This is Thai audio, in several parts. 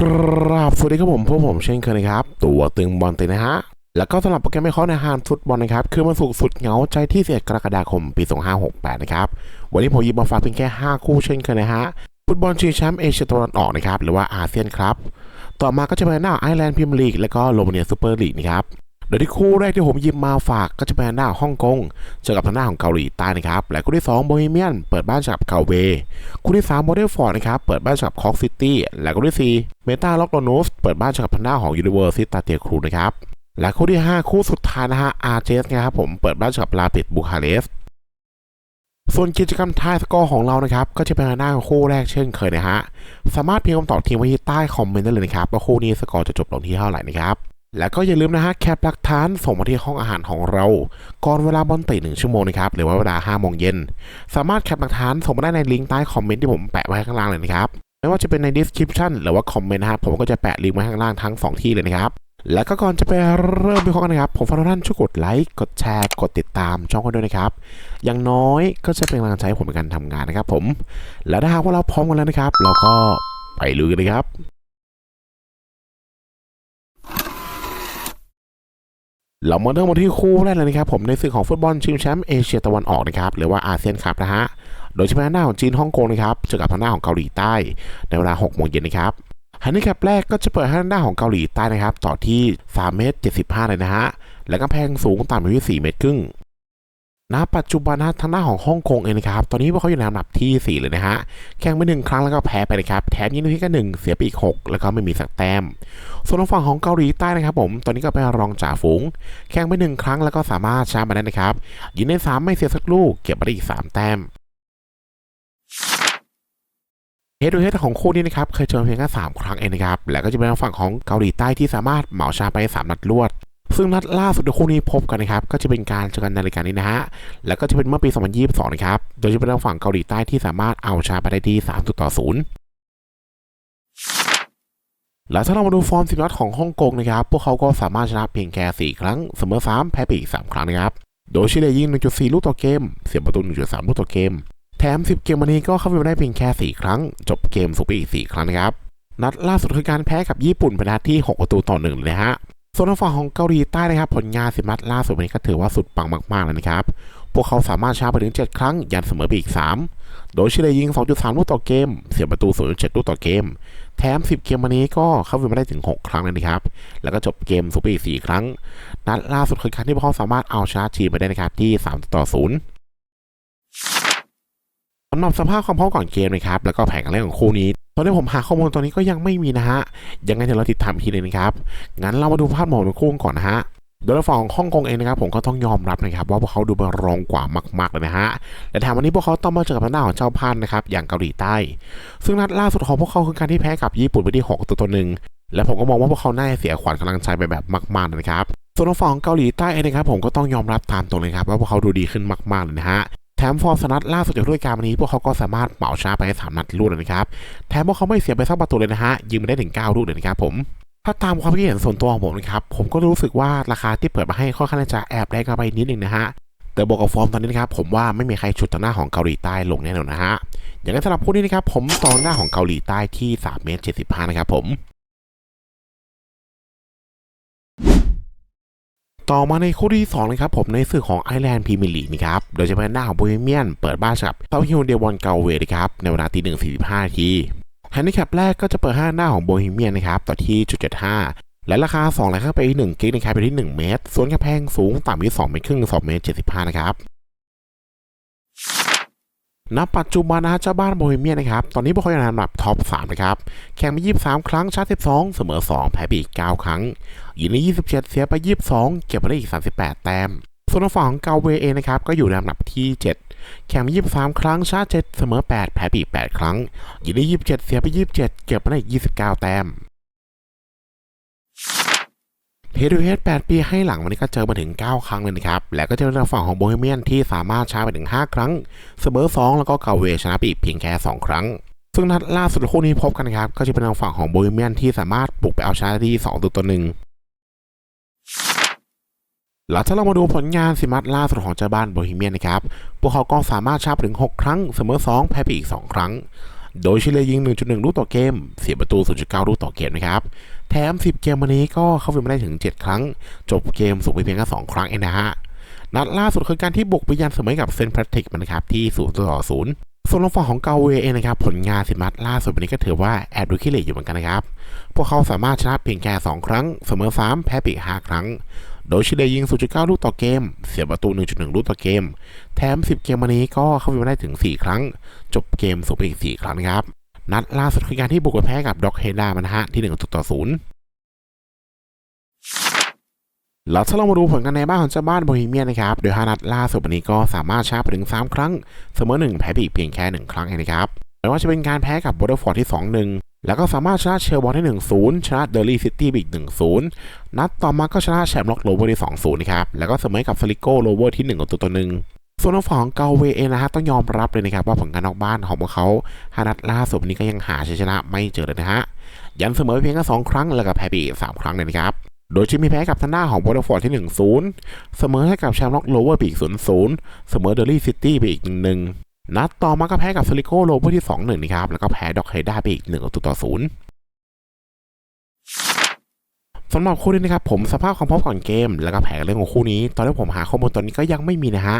กราบสวัสดีครับผมพวกผมเช่นเคยนะครับ ตัวตึงบอลเตะนะฮะ แล้วก็สำหรับโปรแกรมไม่ข้อในฮานฟุตบอลนะครับ คือมันสุกสุดเหงาใจที่11กรกฎาคมปี 2568 นะครับ วันนี้ผมหยิบมาฝากเพียงแค่ 5 คู่เช่นเคยนะฮะ ฟุตบอลชิงแชมป์เอเชียตะวันออกนะครับ หรือว่าอาเซียนครับ ต่อมาก็จะเป็นหน้าไอร์แลนด์พรีเมียร์ลีก แล้วก็โรมาเนียซูเปอร์ลีกนะครับ โดยที่คู่แรกที่ผมยิบมาฝากก็จะเป็นหน้าฮ่องกงเจอกับทางหน้าของเกาหลีใต้นะครับ และคู่ที่2โบฮีเมียนเปิดบ้านเจอกับเกาเวคู่ที่3โมเดลฟอร์ดนะครับเปิดบ้านเจอกับคอกซิตี้และคู่ที่4เมตาล็อกโลนูสเปิดบ้านเจอกับทางหน้าของยูนิเวอร์ซิตาเตียครูนะครับและคู่ที่ 5 คู่สุดท้ายนะฮะอาร์เจสนะครับผมเปิดบ้านเจอกับลาปิดบูคาเรสส่วนกิจกรรมทายสกอร์ของเรานะครับ ก็จะเป็นหน้าคู่แรกเช่นเคยนะฮะ สามารถพิมพ์คำตอบทีมไว้ที่ใต้คอมเมนต์ได้เลยนะครับ ว่าคู่นี้สกอร์จะจบลงที่เท่าไหร่นะครับ แล้วก็อย่าลืมนะฮะแคปหลักฐานส่งมาที่ห้องอาหารของเรา ก่อนเวลาบอลเตะหนึ่งชั่วโมงนะครับหรือว่าเวลา5โมงเย็นสามารถแคปหลักฐานส่งมาได้ในลิงก์ใต้คอมเมนต์ที่ผมแปะไว้ข้างล่างเลยนะครับไม่ว่าจะเป็นใน description หรือว่าคอมเมนต์นะครับผมก็จะแปะลิงก์ไว้ข้างล่างทั้ง 2 ที่เลยนะครับแล้วก็ก่อนจะไปเริ่มวิเคราะห์กันนะครับ ผมฝากทุกท่านช่วยกดไลค์กดแชร์กดติดตามช่องกันด้วยนะครับ อย่างน้อยก็จะเป็นกำลังใจให้ผมในการทำงานนะครับผม แล้วถ้าหากว่าเราพร้อมกันแล้วนะครับ เราก็ไปลุยกันเลยครับ เรามาเริ่มมาที่คู่แรกเลยนะครับผมในศึกของฟุตบอลชิงแชมป์เอเชียตะวันออกนะครับหรือว่าอาเซียนคัพนะฮะโดยเฉพาะหน้าของจีนฮ่องกงนะครับเจอกับทางหน้าของเกาหลีใต้ในเวลา6โมงเย็นนะครับฮันนี่แคปแรกก็จะเปิดให้ทางหน้าของเกาหลีใต้นะครับ ต่อที่3เมตร75เลยนะฮะและกำแพงสูงต่ำอยู่ที่4เมตรครึ่ง ณปัจจุบันนะทางหน้าของฮ่องกงเองนะครับ ตอนนี้พวกเขาอยู่ในอันดับที่ 4 เลยนะฮะ แข่งไปหนึ่งครั้งแล้วก็แพ้ไปนะครับ แถมยิงได้เพียงแค่หนึ่งเสียไปอีกหกแล้วก็ไม่มีสักแต้ม ส่วนฝั่งของเกาหลีใต้นะครับผม ตอนนี้ก็เป็นรองจ่าฝูง แข่งไปหนึ่งครั้งแล้วก็สามารถชนะมาได้นะครับยิงได้สามไม่เสียสักลูก เก็บมาได้อีกสามแต้มเฮดดูเฮดของคู่นี้นะครับ เคยเจอเพียงแค่สามครั้งเองนะครับ แล้วก็จะเป็นฝั่งของเกาหลีใต้ที่สามารถเหมาชนะไปสามนัดรวด ซึ่งนัดล่าสุดที่คู่นี้พบกันนะครับ ก็จะเป็นการเจอกันในรายการนี้นะฮะ แล้วก็จะเป็นเมื่อปี 2022 นะครับ โดยจะเป็นทางฝั่งเกาหลีใต้ที่สามารถเอาชนะไปได้ที่3ต่อ0แล้วถ้าเรามาดูฟอร์มสิบนัดของฮ่องกงนะครับ พวกเขาก็สามารถชนะเพียงแค่4ครั้ง เสมอ3แพ้ไปอีก3ครั้งนะครับ โดยเฉลี่ยยิง 1.4 ลูกต่อเกม เสียประตู 1.3 ลูกต่อเกม แถม 10 เกมวันนี้ก็เข้าไปได้เพียงแค่ 4 ครั้ง จบเกมสุดไปอีก 4 ครั้งนะครับ นัดล่าสุดคือการแพ้กับญี่ปุ่นเป็นนัดที่ 6 ประตูต่อ1เลยฮะ ส่วนทางฝั่งของเกาหลีใต้นะครับ ผลงานสิบนัดล่าสุดวันนี้ก็ถือว่าสุดปังมาก ๆ เลยนะครับ พวกเขาสามารถชนะไปถึง 7 ครั้ง ยันเสมอไปอีก 3 โดยเฉลี่ยยิง 2.3 ลูกต่อเกม เสียประตู 0.7 ลูกต่อเกม แถม 10 เกมวันนี้ก็เข้าไปไม่ได้ถึง 6 ครั้งเลยนะครับ แล้วก็จบเกมสุดไปอีก 4 ครั้ง นัดล่าสุดคือครั้งที่พวกเขาสามารถเอาชนะทีมไปได้นะครับที่ 3 ต่อ 0สำหรับสภาพความพร้อมก่อนเกมนะครับ แล้วก็แผนการเล่นของคู่นี้ ตอนนี้ผมหาข้อมูลตอนนี้ก็ยังไม่มีนะฮะ ยังไงเดี๋ยวเราติดตามอีกทีเลยนะครับ งั้นเรามาดูภาพหมอของคู่ก่อนนะฮะโดยฝั่งของฮ่องกงเองนะครับผมก็ต้องยอมรับนะครับว่าพวกเขาดูเป็นรองกว่ามากๆเลยนะฮะแต่แถมวันนี้พวกเขาต้องมาเจอกับทางด้าของเจ้าพันนะครับอย่างเกาหลีใต้ ซึ่งนัดล่าสุดของพวกเขาคือการที่แพ้กับญี่ปุ่นไปที่6ตัวต่อหนึ่งและผมก็มองว่าพวกเขาน่าจะเสียขวัญกำลังใจไปแบบมากๆเลยนะครับส่วนฝั่งของเกาหลีใต้เองนะครับผมก็ต้องยอมรับตามตรงเลยครับว่าพวกเขาดูดีขึ้นมากๆเลยนะฮะ มฟอร์มสนัดล่าสุดจากด้วยการวันนี้ พวกเขาก็สามารถเหมาชนะไปได้สามนัดรวดเลยนะครับแถมพวกเขาไม่เสียไปสักประตูเลยนะฮะยิงไปได้ถึง9ลูกเลยนะครับผมถ้าตามความคิดเห็นส่วนตัวของผมนะครับผมก็รู้สึกว่าราคาที่เปิดมาให้ค่อนข้างจะแอบแรงกันไปนิดนึงนะฮะแต่บวกกับฟอร์มตอนนี้นะครับผมว่าไม่มีใครฉุดทางหน้าของเกาหลีใต้ลงแน่นอนนะฮะอย่างนั้นสำหรับคู่นี้นะครับผมตอนหน้าของเกาหลีใต้ที่3เมตร75นะครับผม ต่อมาในคู่ที่2นะครับผมในสื่อของไอแลนด์พรีเมียร์ลีกนะครับโดยเฉพาะหน้าของโบฮีเมียนเปิดบ้านกับเต้าฮิวเดวอนเกาเวนะครับในเวลาตีหนึ่งสี่สิบห้าทีแฮนดิแคปแรกก็จะเปิดห้าหน้าของโบฮีเมียนนะครับต่อที่จุดเจ็ดห้าและราคา2ไหลเข้าไปที่1กิกนะครับไปที่ 1 เมตร ส่วนกระแพงสูงต่ำที่2เมตรครึ่ง2เมตร75 นะครับ ณปัจจุบันนะฮะเจ้าบ้านโบฮีเมียนะครับ ตอนนี้พวกเขาอยู่ในอันดับท็อป 3 นะครับ แข่งไป 23 ครั้ง ชนะ12 เสมอ 2 แพ้ไปอีก 9 ครั้งยิงได้27 เสียไป 22 เก็บมาได้อีก 38 แต้ม ส่วนทางฝั่งของเกาเวเองนะครับ ก็อยู่ในอันดับที่ 7 แข่งไป 23 ครั้ง ชนะ7เสมอ 8 แพ้ไปอีก 8 ครั้งยิงได้27 เสียไป 27 เก็บมาได้อีก 29 แต้ม เฮดูเฮด8ปีให้หลังวันนี้ก็เจอมาถึง 9 ครั้งเลยนะครับ และก็จะเป็นทางฝั่งของโบฮีเมียนที่สามารถชนะไปถึง 5 ครั้ง เสมอ 2 แล้วก็เกาเวชนะไปอีกเพียงแค่ 2 ครั้ง ซึ่งนัดล่าสุดคู่นี้พบกันนะครับ ก็จะเป็นทางฝั่งของโบฮีเมียนที่สามารถบุกไปเอาชนะที่2ตัวต่อหนึ่งแล้วถ้าเรามาดูผลงานสิมัดล่าสุดของเจ้าบ้านโบฮีเมียนนะครับ พวกเขาก็สามารถชนะถึง 6 ครั้ง เสมอ 2 แพ้ไปอีก 2 ครั้ง โดยเฉลี่ยยิง 1.1 ลูกต่อเกม เสียประตู 0.9 ลูกต่อเกมนะครับ แถม 10 เกมวันนี้ก็เข้าไปไม่ได้ถึง 7 ครั้ง จบเกมสูงไปเพียงแค่2ครั้งเองนะฮะ นัดล่าสุดคือการที่บุกไปยันเสมอกับเซนต์แพทริกนะครับที่0ต่อ0ส่วนลงฝั่งของเกาเวเองนะครับผลงานสิบนัดล่าสุดวันนี้ก็ถือว่าแอบดูขี้เหร่อยู่เหมือนกันนะครับ พวกเขาสามารถชนะเพียงแค่ 2 ครั้ง เสมอ 3 แพ้ปีก5ครั้ง โดยเฉลี่ยยิง 0.9 ลูกต่อเกม เสียประตู 1.1 ลูกต่อเกม แถม 10 เกมวันนี้ก็เข้าไปไม่ได้ถึง 4 ครั้ง จบเกมสูงไปอีก 4 ครั้งนะครับ นัดล่าสุดคือการที่บุกไปแพ้กับด็อกเฮดามันฮะที่1ต่อ0แล้วถ้าเรามาดูผลกันในบ้านของเจ้าบ้านโบฮีเมียนนะครับ โดยฮานัดล่าสุดวันนี้ก็สามารถชนะไปถึง 3 ครั้ง เสมอ 1 แพ้ไปอีกเพียงแค่ 1 ครั้งเองนะครับไม่ว่าจะเป็นการแพ้กับบอเตอร์ฟอร์ดที่ 2-1 แล้วก็สามารถชนะเชลบอลได้1-0 ชนะเดลี่ซิตี้ไปอีก1-0 นัดต่อมาก็ชนะแชมป์ล็อกโลเวอร์ได้2-0 นะครับ แล้วก็เสมอกับสลิโก้โลเวอร์ที่1ต่อตัวหนึ่ง ส่วนทางฝั่งเกาเวเองนะฮะต้องยอมรับเลยนะครับว่าผลงานนอกบ้านของพวกเขาฮานัดล่าสุดนี้ก็ยังหาชัยชนะไม่เจอเลยนะฮะยันเสมอเพียงแค่2ครั้งแล้วก็แพ้ไปอีก3ครั้งเลยนะครับโดยจะมีแพ้กับทางหน้าของบอร์ฟอร์ดที่ 1-0 เสมอให้กับแชมป์ล็อกโลเวอร์ไปอีก 0-0 เสมอเดอร์ลี่ซิตี้ไปอีก 1-1 นัดต่อมาก็แพ้กับสลิโกโลเวอร์ที่ 2-1 นะครับ แล้วก็แพ้ด็อกไฮด้าไปอีก1ต่อ 0สำหรับคู่นี้นะครับผมสภาพความพร้อมก่อนเกม แล้วก็แผนเรื่องของคู่นี้ ตอนที่ผมหาข้อมูลตอนนี้ก็ยังไม่มีนะฮะ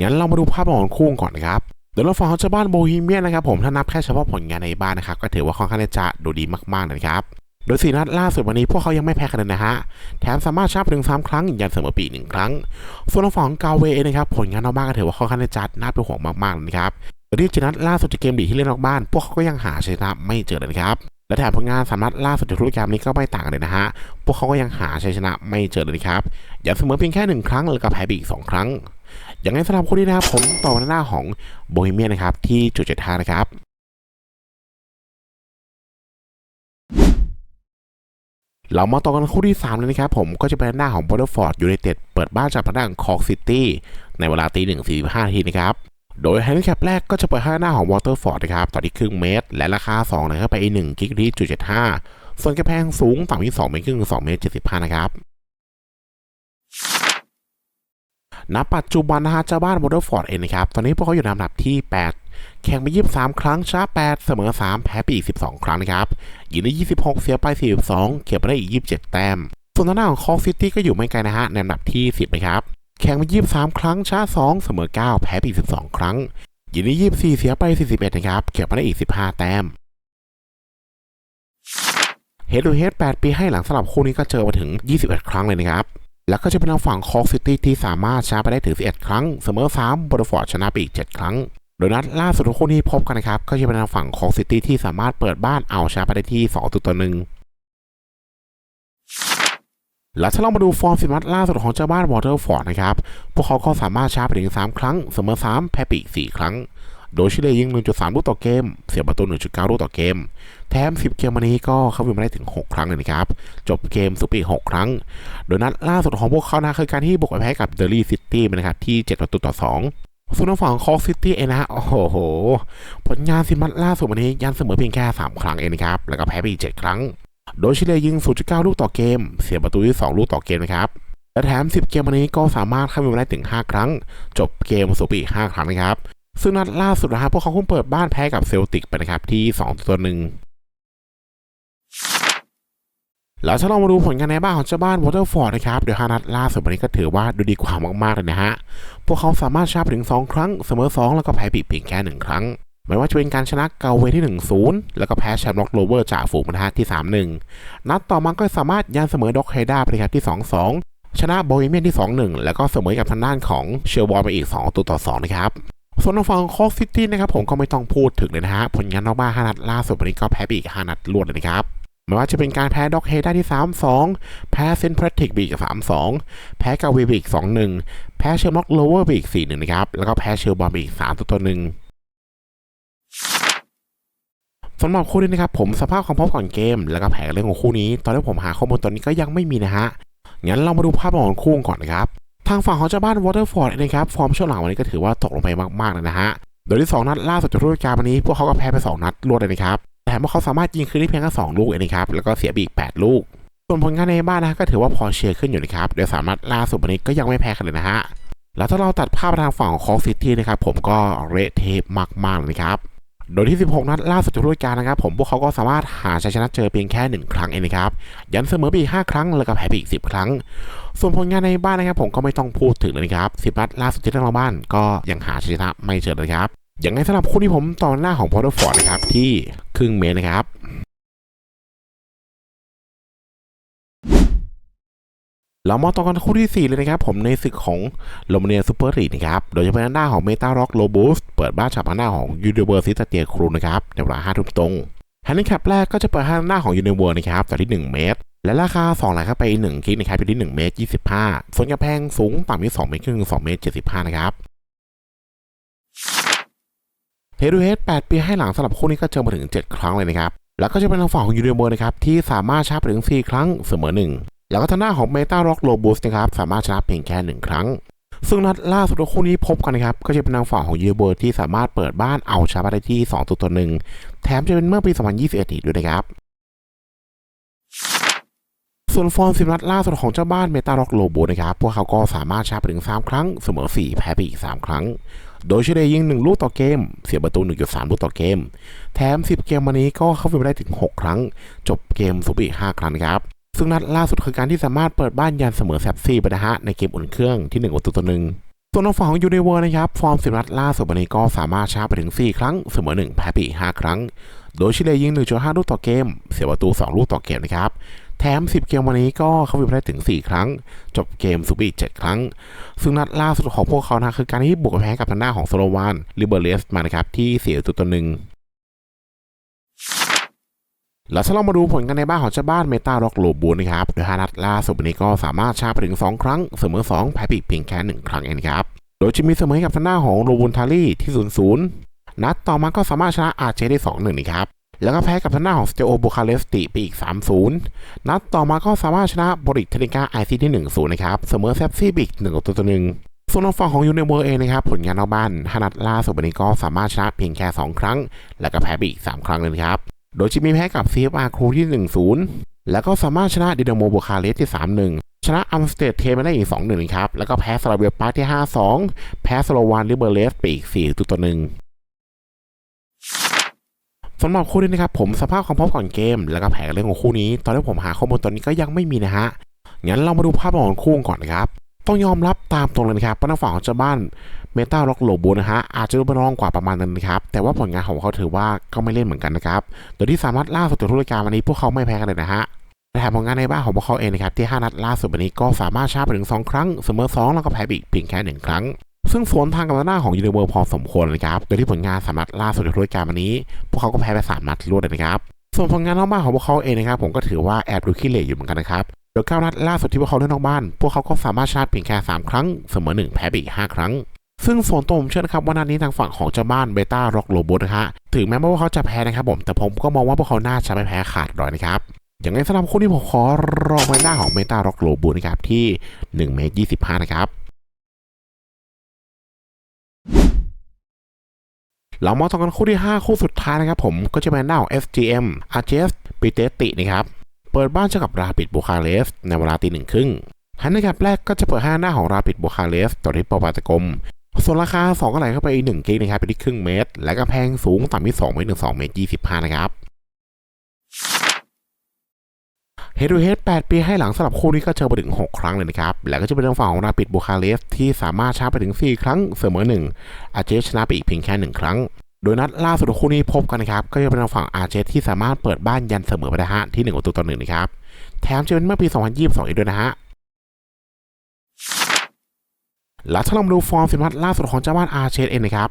งั้นเรามาดูภาพของคู่ก่อนนะครับเดี๋ยราฟังของเจ้าบ้านโบฮีเมียนนะครับผมถ้านับแค่เฉพาะผลงานในบ้านนะครับก็ถือว่าค่อนข้างจะดูดีมากๆนะครับโดยสี่นัดล่าสุดวันนี้พวกเขายังไม่แพ้คะแนนนะฮะ แถมสามารถชนะไปถึงสามครั้งยันเสมอปีหนึ่งครั้ง ส่วนทางฝั่งของกาเวเองนะครับผลงานนอกบ้านก็ถือว่าค่อนข้างจะจัดน่าเป็นห่วงมากๆนะครับโดยที่เจนัดล่าสุดจากเกมดีที่เล่นนอกบ้าน พวกเขาก็ยังหาชัยชนะไม่เจอเลยครับและแถมผลงานสามนัดล่าสุดจากทุกเกมนี้ก็ไม่ต่างกันเลยนะฮะพวกเขาก็ยังหาชัยชนะไม่เจอเลยครับยันเสมอเพียงแค่หนึ่งครั้งแล้วก็แพ้ไปอีกสองครั้ง อย่างไรสำหรับคนนี้นะครับ ผมต่อมาหน้าของโบฮีเมียนะครับ ที่จุดเจ็ดห้านะครับเรามาต่อกันคู่ที่ 3 เลยนะครับผมก็จะเป็นหน้าของบอ t ฟอร์ดยูไนเต็ดเปิดบ้านจากพนักคอร์กซิตี้ในเวลาตีหนึ่งสี่ห้านาทีนะครับ โดยแฮนด์แคปแรกก็จะเปิดให้หน้าของวอเตอร์ฟอร์ดนะครับต่อที่ครึ่งเมตร และราคา 2 นะครับไป1กิกที่จุดเจ็ดห้าส่วนกระแพงสูงต่ำที่2เมตรครึ่ง2เมตร75นะครับ ณปัจจุบันนะฮะเจ้าบ้านวอเตอร์ฟอร์ดเองนะครับ ตอนนี้พวกเขาอยู่ในอันดับที่ 8 แข่งไป 23 ครั้งชนะ8 เสมอ 3 แพ้ไปอีก 12 ครั้งนะครับยิงได้ 26 เสียไป 42 เก็บไปได้อีก 27 แต้ม ส่วนหน้าของคอร์ซิตี้ก็อยู่ไม่ไกลนะฮะในอันดับที่ 10 นะครับ แข่งไป 23 ครั้งชนะ2 เสมอ 9 แพ้ไปอีก 12 ครั้งยิงได้ 24 เสียไป 41 นะครับ เก็บมาได้อีก 15 แต้มเฮดดูเฮด8ปีให้หลังสลับคู่นี้ก็เจอมาถึง 21 ครั้งเลยนะครับ แล้วก็จะเป็นทางฝั่งคอร์กซิตี้ที่สามารถชนะไปได้ถึง 11 ครั้ง เสมอ3บอร์ฟอร์ดชนะไปอีก 7 ครั้ง โดยนัดล่าสุดของคู่นี้พบกันนะครับ ก็จะเป็นทางฝั่งคอร์กซิตี้ที่สามารถเปิดบ้านเอาชนะไปได้ที่2ตัวต่อหนึ่งและถ้าเรามาดูฟอร์มสิบนัดล่าสุดของเจ้าบ้านวอเตอร์ฟอร์ดนะครับ พวกเขาก็สามารถชนะไปถึง 3 ครั้ง เสมอ3แพ้ไปอีก4ครั้ง โดยเฉลี่ยยิง 1.3 ลูกต่อเกม เสียประตู 1.9 ลูกต่อเกม แถม 10 เกมวันนี้ก็เข้าไปมาได้ถึง 6 ครั้งเลยนะครับ จบเกมสุปีก6ครั้ง โดยนัดล่าสุดของพวกเขานะคือการที่บุกไปแพ้กับเดอร์ลี่ซิตี้นะครับที่ 7 ประตูต่อ 2ส่วนฝั่งคอซิตี้เองนะ โอ้โห ผลงานสิบนัดล่าสุดวันนี้ยันเสมอเพียงแค่ 3 ครั้งเองนะครับ แล้วก็แพ้ไปอีก 7 ครั้ง โดยเฉลี่ยยิง 0.9 ลูกต่อเกม เสียประตูที่ 2 ลูกต่อเกมนะครับ และแถม 10 เกมวันนี้ก็สามารถเข้าไปได้ถึง 5 ครั้ง จบเกมสุปีก 5 ครั้งนะครับ ซึ่งนัดล่าสุดนะฮะพวกเขาคงเปิดบ้านแพ้กับเซลติกไปนะครับที่2ตัวหนึ่งแล้วถ้าเรามาดูผลงานในบ้านของเจ้าบ้านวอเตอร์ฟอร์ดนะครับเดี๋ยวฮานัดล่าสุดวันนี้ก็ถือว่าดูดีกว่ามากๆเลยนะฮะ พวกเขาสามารถชนะถึง 2 ครั้ง เสมอ 2 แล้วก็แพ้ปีเพียงแค่ 1 ครั้งไม่ว่าจะเป็นการชนะเกาเวที่ 1-0 แล้วก็แพ้แชมป์ล็อกโรเวอร์จากฝูงนะฮะที่ 3-1 นัดต่อมาก็สามารถยันเสมอด็อกไฮด้าไปครับที่ 2-2 ชนะโบฮีเมียนที่ 2-1 แล้วก็เสมอกับทางด้านของเชลบอลไปอีก 2 ตัวต่อ 2 นะครับ ส่วนทางฝั่งคอร์ซิตี้นะครับผมก็ไม่ต้องพูดถึงเลยนะฮะ ผลงานนอกบ้าน5นัดล่าสุดวันนี้ก็แพ้ไปอีก5นัดรวดเลยนะครับไม่ว่าจะเป็นการแพ้ด็อกเฮด้าที่ 3-2 แพ้เซนต์แพทริกไปอีก3-2 แพ้กาเวไปอีก2-1 แพ้เชลม็อกโลเวอร์ไปอีก4-1 นะครับ แล้วก็แพ้เชลบอลไปอีก3ตัวต่อหนึ่งสำหรับคู่นี้นะครับผมสภาพความพร้อมก่อนเกม แล้วก็แผนเรื่องของคู่นี้ ตอนที่ผมหาข้อมูลตอนนี้ก็ยังไม่มีนะฮะ งั้นเรามาดูภาพของคู่ก่อนนะครับ ทางฝั่งของเจ้าบ้านวอเตอร์ฟอร์ดนะครับฟอร์มช่วงหลังวันนี้ก็ถือว่าตกลงไปมากๆเลยนะฮะโดยที่ 2 นัดล่าสุดจากฤดูกาลวันนี้พวกเขาก็แพ้ไป 2 นัดรวดเลยนะครับแต่ว่าเขาสามารถยิงคืนได้เพียงแค่2ลูกเองนะครับแล้วก็เสียไปอีก 8 ลูก ส่วนผลงานในบ้านนะก็ถือว่าพอเชียร์ขึ้นอยู่นะครับโดยสามารถล่าสุดวันนี้ก็ยังไม่แพ้กันเลยนะฮะแล้วถ้าเราตัดภาพทางฝั่งของคอร์ซิตี้นะครับผมก็เละเทะมากๆเลยครับ โดยที่ 16 นัดล่าสุดจากฤดูกาลนะครับผมพวกเขาก็สามารถหาชัยชนะเจอเพียงแค่ 1 ครั้งเองนะครับยันเสมอไปอีก 5 ครั้งแล้วก็แพ้ไปอีก 10 ครั้ง ส่วนผลงานในบ้านนะครับผมก็ไม่ต้องพูดถึงเลยนะครับ 10 นัดล่าสุดที่เล่นบ้านก็ยังหาชัยชนะไม่เจอเลยครับอย่างไรสำหรับคู่ที่ผมต่อหน้าของพอร์ตฟอร์ดนะครับที่ครึ่งเมตรนะครับ เรามาต่อกันคู่ที่ 4 เลยนะครับ ผมในศึกของโรมาเนียซูเปอร์ลีกนะครับ โดยเฉพาะหน้าของเมตาร็อกโลบูสเปิดบ้านฉับหน้าของยูนิเวอร์ซิตเตียครูนะครับในเวลา5ทุ่มตรงฮันนี่แคปแรกก็จะเปิดหน้าของยูนิเวอร์นะครับต่อที่ 1 เมตร และราคา2ไหลเข้าไป 1 คลิกนะครับอยู่ที่ 1 เมตร 25ส่วนกระแพงสูงต่ำที่2เมตรครึ่ง2เมตร 75 นะครับเฮดูเฮด8ปีให้หลังสำหรับคู่นี้ก็เจอมาถึง 7 ครั้งเลยนะครับแล้วก็จะเป็นทางฝั่งของยูนิเวอร์นะครับที่สามารถชาร์จไปถึง 4 ครั้งเสมอ1 แล้วก็ทางหน้าของเมตาร็อกโลบูสนะครับสามารถชนะเพียงแค่1ครั้ง ซึ่งนัดล่าสุดของคู่นี้พบกันนะครับ ก็จะเป็นทางฝั่งของยูเวอร์ที่สามารถเปิดบ้านเอาชนะได้ที่2ตัวต่อหนึ่งแถมจะเป็นเมื่อปี 2021 อีกด้วยนะครับส่วนฟอร์มสิบนัดล่าสุดของเจ้าบ้านเมตาร็อกโลบูนะครับ พวกเขาก็สามารถชนะไปถึง 3 ครั้ง เสมอ 4 แพ้ไปอีก 3 ครั้ง โดยเฉลี่ยยิง 1 ลูกต่อเกม เสียประตู 1.3 ลูกต่อเกม แถม 10 เกมวันนี้ก็เข้าไปได้ถึง 6 ครั้ง จบเกมสุบอีก5ครั้งครับ ซึ่งนัดล่าสุดคือการที่สามารถเปิดบ้านยันเสมอแซบซี่ไปนะฮะในเกมอุ่นเครื่องที่1ประตูต่อหนึ่งส่วนทางฝั่งของยูเนเวอร์นะครับฟอร์มสิบนัดล่าสุดวันนี้ก็สามารถชนะไปถึง 4 ครั้งเสมอ1แพ้ไปอีก5ครั้ง โดยเฉลี่ยยิง 1.5 ลูกต่อเกม เสียประตู 2 ลูกต่อเกมนะครับแถม 10 เกมวันนี้ก็เข้าไปได้ถึง 4 ครั้ง จบเกมสุบอีก7ครั้ง ซึ่งนัดล่าสุดของพวกเขานะคือการที่บุกแพ้กับทางหน้าของโซโลวานลิเบอร์เลสมานะครับที่เสียตัวตัวหนึ่ง แล้วถ้าเรามาดูผลกันในบ้านของเจ้าบ้านเมตาร็อกโลบูนะครับ โดยฮานัดล่าสุดวันนี้ก็สามารถชาไปถึง 2 ครั้ง เสมอ 2 แพ้ปีกเพียงแค่1ครั้งเองครับ โดยจะมีเสมอให้กับทางหน้าของโรบุนทารี่ที่ 0 0 นัดต่อมาก็สามารถชนะอาร์เจได้ 2 1นะครับ แล้วก็แพ้กับทางหน้าของสเตโอโบคาเลสติไปอีก 3 0 นัดต่อมาก็สามารถชนะบริกเทนิกาไอซีที่ 1 0 นะครับ เสมอแซฟซี่บิก1ตัวตัวหนึ่งส่วนทางฝั่งของยูเนเวอร์เองนะครับผลงานนอกบ้านฮานัดล่าสุดวันนี้ก็สามารถชนะเพียงแค่ 2 ครั้ง แล้วก็แพ้ไปอีก 3 ครั้งเลยครับ โดยจะมีแพ้กับ CFR ครูที่ 1-0 แล้วก็สามารถชนะดินาโมโบคาเลสที่ 3-1 ชนะอัมสเตดเทมาได้อีก 2-1นะครับ แล้วก็แพ้สลาเวียปาที่ 5-2 แพ้สโลวานลิเบอร์เลสไปอีก4ตัวหนึ่งสำหรับคู่นี้นะครับผมสภาพความพร้อมก่อนเกม แล้วก็แผนเรื่องของคู่นี้ ตอนที่ผมหาข้อมูลตอนนี้ก็ยังไม่มีนะฮะงั้นเรามาดูภาพของคู่ก่อนนะครับ ต้องยอมรับตามตรงเลยนะครับเพราะทางฝั่งของเจ้าบ้านเมตาล็อกโลโบนะฮะอาจจะดูเป็นรองกว่าประมาณนึงนะครับ แต่ว่าผลงานของเขาถือว่าก็ไม่เล่นเหมือนกันนะครับ โดยที่สามารถล่าสุดตัวทุรการวันนี้พวกเขาไม่แพ้กันเลยนะฮะแถมผลงานในบ้านของพวกเขาเองนะครับที่ 5 นัดล่าสุดวันนี้ก็สามารถชนะไปถึง 2 ครั้งเสมอ 2 แล้วก็แพ้อีกเพียงแค่ 1 ครั้ง ซึ่งสวนทางกับหน้าของยูนิเวอร์พอสมควรนะครับ โดยที่ผลงานสามนัดล่าสุดในทุรการวันนี้ พวกเขาก็แพ้ไป3นัดรวดเลยนะครับ ส่วนผลงานนอกบ้านของพวกเขาเองนะครับผมก็ถือว่าแอบดูขี้เหร่อยู่เหมือนกันนะครับ โดยก้านัดล่าสุดที่พวกเขาเล่นนอกบ้าน พวกเขาก็สามารถชนะเพียงแค่ 3 ครั้ง เสมอ 1 แพ้ไปอีก 5 ครั้ง ซึ่งส่วนตัวผมเชื่อนะครับว่านัดนี้ทางฝั่งของเจ้าบ้านเบต้าร็อกโลโบนะฮะ ถึงแม้ว่าพวกเขาจะแพ้นะครับผม แต่ผมก็มองว่าพวกเขาน่าจะไม่แพ้ขาดรอยนะครับ อย่างไรสำหรับคู่ที่ผมขอรองไปหน้าของเมตาร็อกโลโบนะครับที่1เมตร25 นะครับเรามาต่อกันคู่ที่ 5 คู่สุดท้ายนะครับผมก็จะเป็นหน้าของ FGM a r g e s p i t e t i นะครับ เปิดบ้านเจอกับราปิดบูคาเรสในเวลาตีหนึ่งครึ่งฮันในกับแรกก็จะเปิดห้าหน้าของราปิดบูคาเรสต่อที่ปอปาตะกมส่วนราคา2ก็ไหลเข้าไปอีก1กิกนะครับไปที่ครึ่งเมตร และกำแพงสูงต่ำที่2เมตรถึง2เมตร25 นะครับเฮดูเฮด8ปีให้หลังสำหรับคู่นี้ก็เจอไปถึง 6 ครั้งเลยนะครับ แล้วก็จะเป็นทางฝั่งของราปิดบูคาเรสที่สามารถชนะไปถึง 4 ครั้งเสมอ 1 อาเจชนะไปอีกเพียงแค่ 1 ครั้ง โดยนัดล่าสุดของคู่นี้พบกันนะครับ ก็จะเป็นทางฝั่งอาร์เจสที่สามารถเปิดบ้านยันเสมอไปได้ฮะที่1ประตูต่อหนึ่งนะครับ แถมจะเป็นเมื่อปี 2022 อีกด้วยนะฮะและถ้าเรามาดูฟอร์มสินัดล่าสุดของเจ้าบ้านอาร์เชสเองนะครับ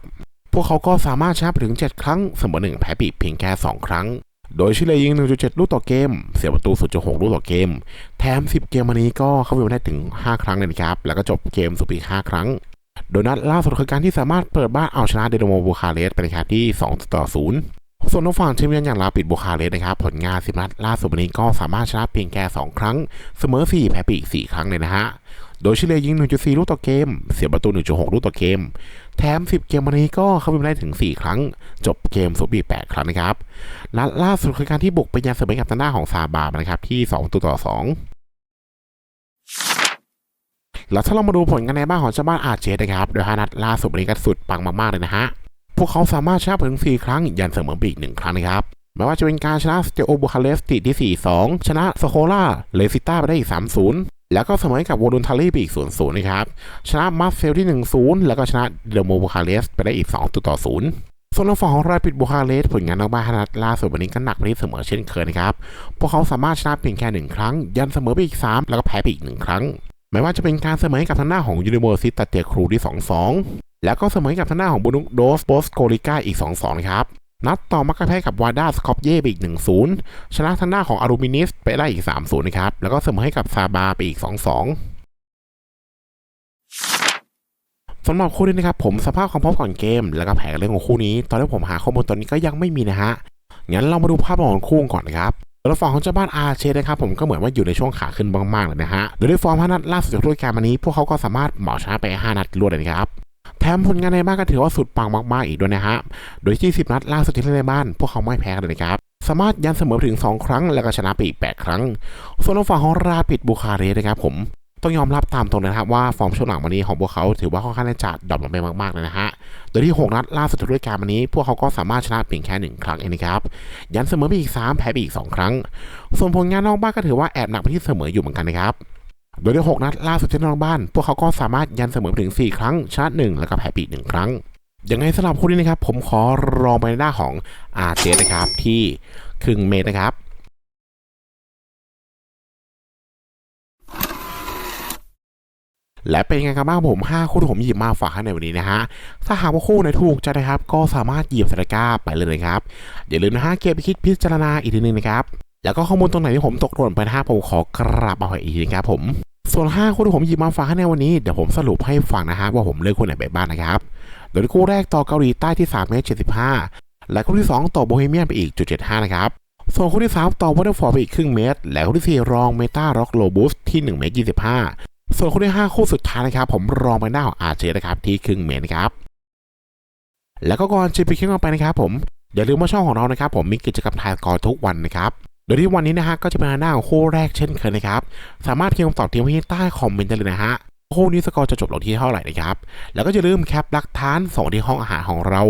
พวกเขาก็สามารถชนะไปถึง 7 ครั้งเสมอ1แพ้ปีกเพียงแค่ 2 ครั้ง โดยเฉลี่ยยิง 1.7 ลูกต่อเกม เสียประตู 0.6 ลูกต่อเกม แถม 10 เกมวันนี้ก็เข้าไปได้ถึง 5 ครั้งเลยนะครับ แล้วก็จบเกมสุดอี5ครั้ง โดยนัดล่าสุดคือการที่สามารถเปิดบ้านเอาชนะเดโนโมบูคาเรสไปนะครับที่ 2 ต่อ 0 ส่วนทางฝั่งทีมเยือนอย่างลาปิดบูคาเรสนะครับผลงานสิบนัดล่าสุดวันนี้ก็สามารถชนะเพียงแค่ 2 ครั้ง เสมอ 4 แพ้ไปอีก 4 ครั้งเลยนะฮะโดยเฉลี่ยยิง 1.4 ลูกต่อเกม เสียประตู 1.6 ลูกต่อเกม แถม 10 เกมวันนี้ก็เข้าไปได้ถึง 4 ครั้ง จบเกมสุดอี8 ครั้งนะครับนัดล่าสุดคือการที่บุกไปยังเสมอกับทางหน้าของซาบานะครับที่ 2ตัวต่อ 2 แล้วถ้าเรามาดูผลกันในบ้านของเจ้าบ้านอาเจนะครับโดยฮานัดล่าสุดวันนี้ก็สุดปังมากๆเลยนะฮะพวกเขาสามารถชนะถึง 4 ครั้ง ยันเสมอไปอีก1ครั้งนะครับไม่ว่าจะเป็นการชนะสเตโอบูคาเลสติที่ 4-2 ชนะสโคล่าเลซิต้าไปได้อีก 3-0 แล้วก็เสมอกับวอลุนทารีไปอีก 0-0 นะครับ ชนะมาเซลที่ 1-0 แล้วก็ชนะเดโมบูคาเลสไปได้อีก 2-0ส่วนทางฝั่งของราปิดบูคาเลสผลงานนอกบ้านนัดล่าสุดวันนี้ก็หนักไปที่เสมอเช่นเคยนะครับ พวกเขาสามารถชนะเพียงแค่หนึ่งครั้ง ยันเสมอไปอีก 3 แล้วก็แพ้ไปอีกหนึ่งครั้ง ไม่ว่าจะเป็นการเสมอให้กับทางหน้าของยูนิเวอร์ซิตเตียครูที่ 2-2 แล้วก็เสมอให้กับทางหน้าของบุนุกโดสโปสโกลิก้าอีก 2-2 ครับ นัดต่อมาก็แพ้กับวาดาสคอปเย่ไปอีก 1-0 ชนะทางหน้าของอารูมินิสไปได้อีก 3-0 นะครับ แล้วก็เสมอให้กับซาบาไปอีก 2-2สำหรับคู่นี้นะครับผมสภาพความพร้อมก่อนเกม แล้วก็แผนเรื่องของคู่นี้ ตอนที่ผมหาข้อมูลตอนนี้ก็ยังไม่มีนะฮะงั้นเรามาดูภาพรวมของคู่ก่อนนะครับ แล้วฝั่งของเจ้าบ้านอาร์เชนะครับผมก็เหมือนว่าอยู่ในช่วงขาขึ้นมากๆเลยนะฮะโดยด้วยฟอร์ม5นัดล่าสุดจากฤดูกาลมานี้ พวกเขาก็สามารถเหมาชนะไป5นัดรวดเลยครับแถมผลงานในบ้านก็ถือว่าสุดปังมากๆอีกด้วยนะฮะโดยที่10นัดล่าสุดที่เล่นในบ้าน พวกเขาไม่แพ้เลยนะครับสามารถยันเสมอถึง 2 ครั้งแล้วก็ชนะไปอีก 8 ครั้ง ส่วนทาฝั่งของราปิดบูคาเรสนะครับผม ต้องยอมรับตามตรงนะครับว่าฟอร์มช่วงหลังมานี้ของพวกเขาถือว่าค่อนข้างจะดรอปลงไปมากๆเลยนะฮะ โดยที่ 6 นัดล่าสุดจากฤดูกาลมานี้ พวกเขาก็สามารถชนะเพียงแค่ 1 ครั้งเองนะครับ ยันเสมอไปอีก 3 แพ้ไปอีก 2 ครั้ง ส่วนผลงานนอกบ้านก็ถือว่าแอบหนักไปที่เสมออยู่เหมือนกันนะครับโดยใน6นัดล่าสุดที่นอกบ้าน พวกเขาก็สามารถยันเสมอถึง 4 ครั้งชนะ1แล้วก็แพ้ไปอีก1ครั้งยังไงสำหรับคู่นี้นะครับ ผมขอรองไปในหน้าของอาเจนะครับที่ครึ่งเมตรนะครับ และเป็นยังไงกันบ้างผม 5 คู่ที่ผมหยิบมาฝากให้ในวันนี้นะฮะ ถ้าหากว่าคู่ไหนถูกใจนะครับ ก็สามารถหยิบสตาก้าไปเลยนะครับ อย่าลืมนะฮะเก็บไปคิดพิจารณาอีกทีนึงนะครับ แล้วก็ข้อมูลตรงไหนที่ผมตกหล่นไปนะฮะผมขอกราบเอาไว้อีกทีนะครับผมส่วน5คู่ที่ผมหยิบมาฝากให้ในวันนี้เดี๋ยวผมสรุปให้ฟังนะฮะว่าผมเลือกคู่ไหนไปบ้างนะครับ โดยคู่แรกต่อเกาหลีใต้ที่3เมตร75 และคู่ที่ 2 ต่อโบฮีเมียนไปอีกจุด75นะครับส่วนคู่ที่ 3 ต่อวอเตอร์ฟอร์ไปอีกครึ่งเมตร และคู่ที่ 4 รองเมตาร็อกโลบูสที่1เมตร25 ส่วนคู่ที่ 5 คู่สุดท้ายนะครับผมรองไปหน้าของอาเจนะครับที่ครึ่งเมตรนะครับแล้วก็ก่อนจะไปคลิปต่อไปนะครับผมอย่าลืมว่าช่องของเรานะครับผมมีกิจกรรมทายกอทุกวันนะครับโดยที่วันนี้นะฮะก็จะเป็นหน้าของคู่แรกเช่นเคยนะครับสามารถพิมพ์คำตอบทิ้งไว้ที่ใต้คอมเมนต์ได้เลยนะฮะคู่นี้สกอร์จะจบลงที่เท่าไหร่นะครับแล้วก็อย่าลืมแคปหลักฐานส่งที่ห้องอาหารของเรา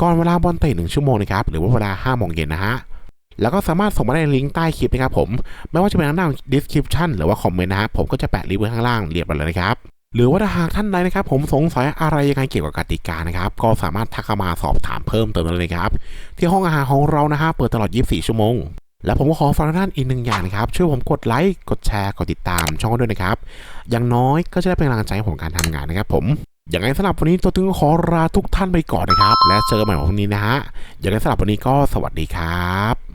ก่อนเวลาบอลเตะหนึ่งชั่วโมงนะครับหรือว่าเวลา5โมงเย็นนะฮะ แล้วก็สามารถส่งมาได้ในลิงก์ใต้คลิปนะครับผม ไม่ว่าจะเป็นทางด้าน description หรือว่าคอมเมนต์นะฮะผมก็จะแปะลิงก์ไว้ข้างล่างเรียบร้อยเลยนะครับหรือว่าถ้าหากท่านใดนะครับ ผมสงสัยอะไรยังไงเกี่ยวกับกติกานะครับ ก็สามารถทักเข้ามาสอบถามเพิ่มเติมได้เลยครับ ที่ห้องอาหารของเรานะฮะเปิดตลอด 24 ชั่วโมง และผมก็ขอฝากท่านอีกหนึ่งอย่างนะครับ ช่วยผมกดไลค์กดแชร์กดติดตามช่องด้วยนะครับ อย่างน้อยก็จะได้เป็นกำลังใจให้ผมการทำงานนะครับ ผมอย่างไรสำหรับวันนี้ตัวตึงขอลาทุกท่านไปก่อนนะครับ และเจอกันใหม่วันพรุ่งนี้นะฮะอย่างไรสำหรับวันนี้ก็สวัสดีครับ